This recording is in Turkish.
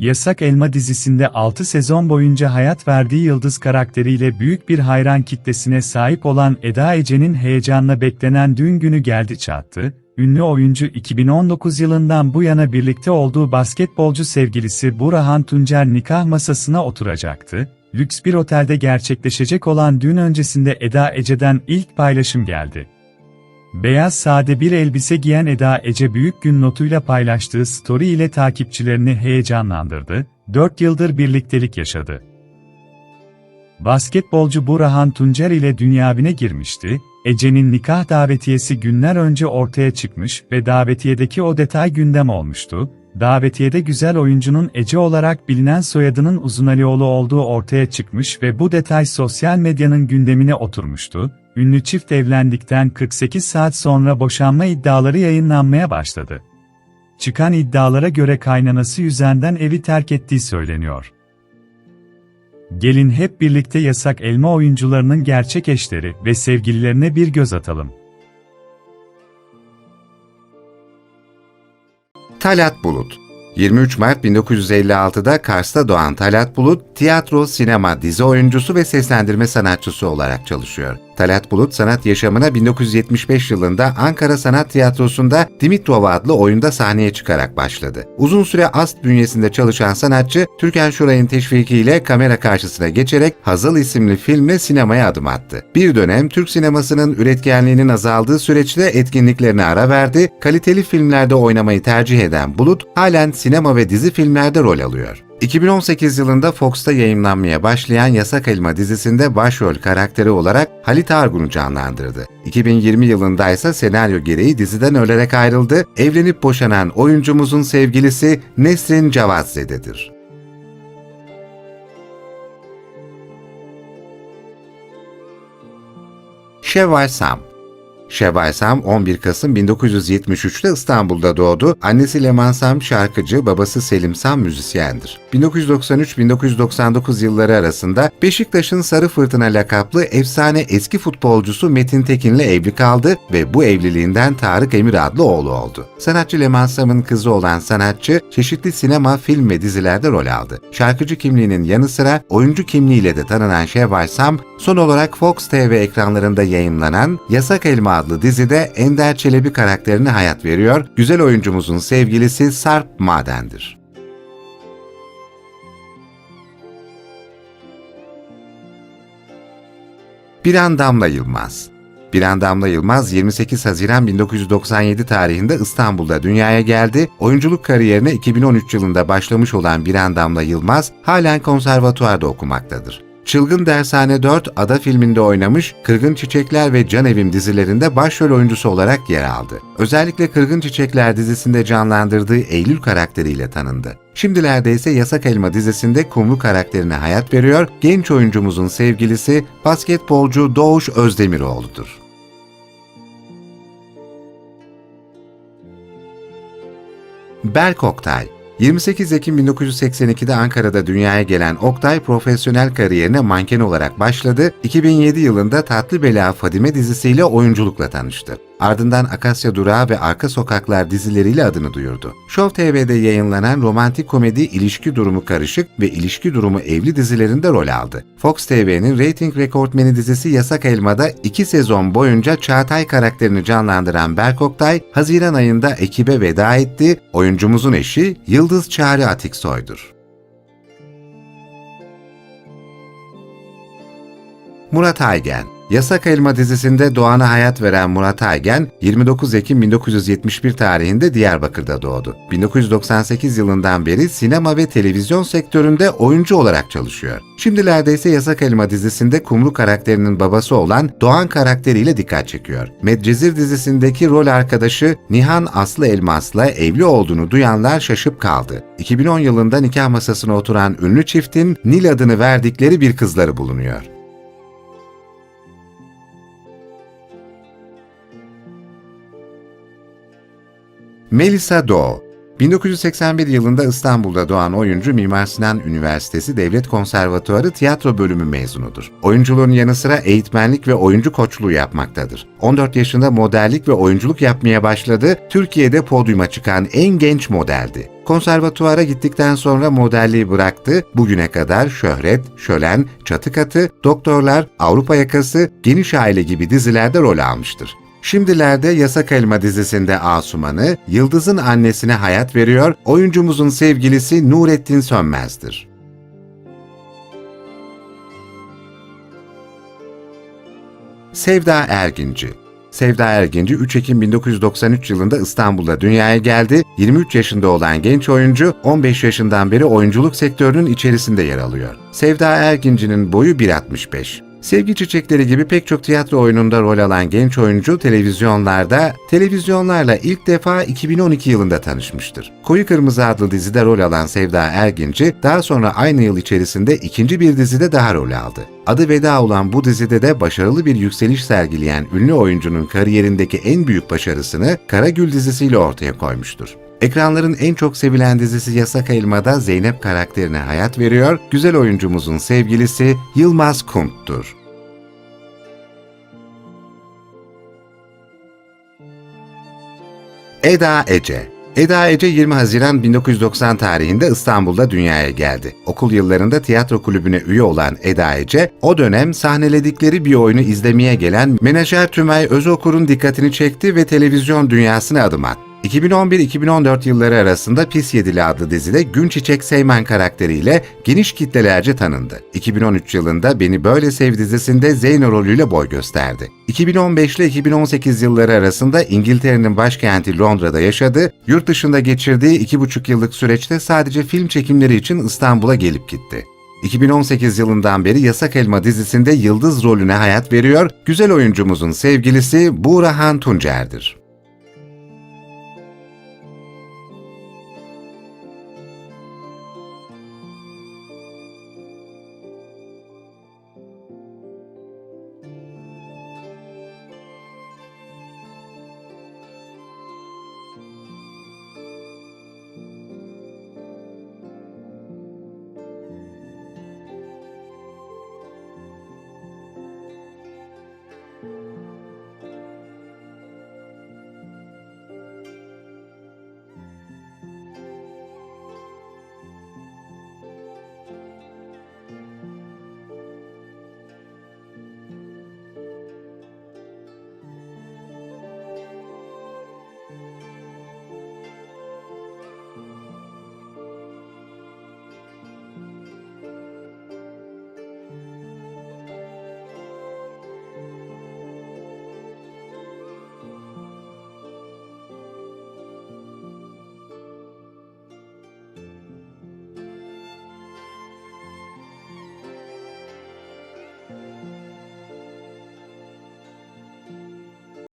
Yasak Elma dizisinde 6 sezon boyunca hayat verdiği Yıldız karakteriyle büyük bir hayran kitlesine sahip olan Eda Ece'nin heyecanla beklenen düğün günü geldi çattı. Ünlü oyuncu 2019 yılından bu yana birlikte olduğu basketbolcu sevgilisi Burhan Tuncer nikah masasına oturacaktı. Lüks bir otelde gerçekleşecek olan düğün öncesinde Eda Ece'den ilk paylaşım geldi. Beyaz sade bir elbise giyen Eda Ece büyük gün notuyla paylaştığı story ile takipçilerini heyecanlandırdı, 4 yıldır birliktelik yaşadı. Basketbolcu Burhan Tuncer ile dünyavine girmişti, Ece'nin nikah davetiyesi günler önce ortaya çıkmış ve davetiyedeki o detay gündem olmuştu. Davetiyede güzel oyuncunun Ece olarak bilinen soyadının Uzunalioğlu olduğu ortaya çıkmış ve bu detay sosyal medyanın gündemine oturmuştu. Ünlü çift evlendikten 48 saat sonra boşanma iddiaları yayınlanmaya başladı. Çıkan iddialara göre kaynanası yüzenden evi terk ettiği söyleniyor. Gelin hep birlikte yasak elma oyuncularının gerçek eşleri ve sevgililerine bir göz atalım. Talat Bulut 23 Mart 1956'da Kars'ta doğan Talat Bulut, tiyatro, sinema, dizi oyuncusu ve seslendirme sanatçısı olarak çalışıyor. Talat Bulut sanat yaşamına 1975 yılında Ankara Sanat Tiyatrosu'nda Dimitrova adlı oyunda sahneye çıkarak başladı. Uzun süre AST bünyesinde çalışan sanatçı, Türkan Şoray'ın teşvikiyle kamera karşısına geçerek Hazal isimli filmle sinemaya adım attı. Bir dönem Türk sinemasının üretkenliğinin azaldığı süreçte etkinliklerine ara verdi, kaliteli filmlerde oynamayı tercih eden Bulut, halen sinema ve dizi filmlerde rol alıyor. 2018 yılında Fox'ta yayınlanmaya başlayan Yasak Elma dizisinde başrol karakteri olarak Halit Argun'u canlandırdı. 2020 yılında ise senaryo gereği diziden ölerek ayrıldı, evlenip boşanan oyuncumuzun sevgilisi Nesrin Cavazzede'dir. Şevval Sam Şevval Sam 11 Kasım 1973'te İstanbul'da doğdu. Annesi Leman Sam şarkıcı, babası Selim Sam müzisyendir. 1993-1999 yılları arasında Beşiktaş'ın Sarı Fırtına lakaplı efsane eski futbolcusu Metin Tekin'le evli kaldı ve bu evliliğinden Tarık Emir adlı oğlu oldu. Sanatçı Leman Sam'ın kızı olan sanatçı çeşitli sinema, film ve dizilerde rol aldı. Şarkıcı kimliğinin yanı sıra oyuncu kimliğiyle de tanınan Şevval Sam, son olarak Fox TV ekranlarında yayınlanan Yasak Elma adlı dizide Ender Çelebi karakterine hayat veriyor, güzel oyuncumuzun sevgilisi Sarp Maden'dir. Biran Damla Yılmaz Biran Damla Yılmaz 28 Haziran 1997 tarihinde İstanbul'da dünyaya geldi. Oyunculuk kariyerine 2013 yılında başlamış olan Biran Damla Yılmaz halen konservatuarda okumaktadır. Çılgın Dershane 4 Ada filminde oynamış, Kırgın Çiçekler ve Can Evim dizilerinde başrol oyuncusu olarak yer aldı. Özellikle Kırgın Çiçekler dizisinde canlandırdığı Eylül karakteriyle tanındı. Şimdilerde ise Yasak Elma dizisinde Kumru karakterine hayat veriyor, genç oyuncumuzun sevgilisi basketbolcu Doğuş Özdemiroğlu'dur. Berk Oktay 28 Ekim 1982'de Ankara'da dünyaya gelen Oktay profesyonel kariyerine manken olarak başladı. 2007 yılında Tatlı Bela Fadime dizisiyle oyunculukla tanıştı. Ardından Akasya Durağı ve Arka Sokaklar dizileriyle adını duyurdu. Show TV'de yayınlanan romantik komedi İlişki Durumu Karışık ve İlişki Durumu Evli dizilerinde rol aldı. Fox TV'nin rating rekortmeni dizisi Yasak Elma'da iki sezon boyunca Çağatay karakterini canlandıran Berk Oktay, Haziran ayında ekibe veda etti. Oyuncumuzun eşi Yıldız Çağrı Atiksoy'dur. Murat Aygen Yasak Elma dizisinde Doğan'a hayat veren Murat Aygen, 29 Ekim 1971 tarihinde Diyarbakır'da doğdu. 1998 yılından beri sinema ve televizyon sektöründe oyuncu olarak çalışıyor. Şimdilerde ise Yasak Elma dizisinde Kumru karakterinin babası olan Doğan karakteriyle dikkat çekiyor. Medcezir dizisindeki rol arkadaşı Nihan Aslı Elmas'la evli olduğunu duyanlar şaşıp kaldı. 2010 yılında nikah masasına oturan ünlü çiftin Nil adını verdikleri bir kızları bulunuyor. Melisa Doğu 1981 yılında İstanbul'da doğan oyuncu Mimar Sinan Üniversitesi Devlet Konservatuarı tiyatro bölümü mezunudur. Oyunculuğun yanı sıra eğitmenlik ve oyuncu koçluğu yapmaktadır. 14 yaşında modellik ve oyunculuk yapmaya başladı, Türkiye'de podyuma çıkan en genç modeldi. Konservatuvara gittikten sonra modelliği bıraktı. Bugüne kadar Şöhret, Şölen, Çatı Katı, Doktorlar, Avrupa Yakası, Geniş Aile gibi dizilerde rol almıştır. Şimdilerde Yasak Elma dizisinde Asuman'ı, Yıldız'ın annesine hayat veriyor, oyuncumuzun sevgilisi Nurettin Sönmez'dir. Sevda Erginci Sevda Erginci 3 Ekim 1993 yılında İstanbul'da dünyaya geldi. 23 yaşında olan genç oyuncu 15 yaşından beri oyunculuk sektörünün içerisinde yer alıyor. Sevda Erginci'nin boyu 1.65. Sevgi Çiçekleri gibi pek çok tiyatro oyununda rol alan genç oyuncu televizyonlarda, televizyonlarla ilk defa 2012 yılında tanışmıştır. Koyu Kırmızı adlı dizide rol alan Sevda Erginci, daha sonra aynı yıl içerisinde ikinci bir dizide daha rol aldı. Adı Veda olan bu dizide de başarılı bir yükseliş sergileyen ünlü oyuncunun kariyerindeki en büyük başarısını Karagül dizisiyle ortaya koymuştur. Ekranların en çok sevilen dizisi Yasak Elma'da Zeynep karakterine hayat veriyor, güzel oyuncumuzun sevgilisi Yılmaz Kunt'tur. Eda Ece Eda Ece 20 Haziran 1990 tarihinde İstanbul'da dünyaya geldi. Okul yıllarında tiyatro kulübüne üye olan Eda Ece, o dönem sahneledikleri bir oyunu izlemeye gelen menajer Tümay Özokur'un dikkatini çekti ve televizyon dünyasına adım attı. 2011-2014 yılları arasında Pis Yedili adlı dizide Günçiçek Seymen karakteriyle geniş kitlelerce tanındı. 2013 yılında Beni Böyle Sev dizisinde Zeyno rolüyle boy gösterdi. 2015 ile 2018 yılları arasında İngiltere'nin başkenti Londra'da yaşadı, yurt dışında geçirdiği iki buçuk yıllık süreçte sadece film çekimleri için İstanbul'a gelip gitti. 2018 yılından beri Yasak Elma dizisinde yıldız rolüne hayat veriyor, güzel oyuncumuzun sevgilisi Buğrahan Tuncer'dir.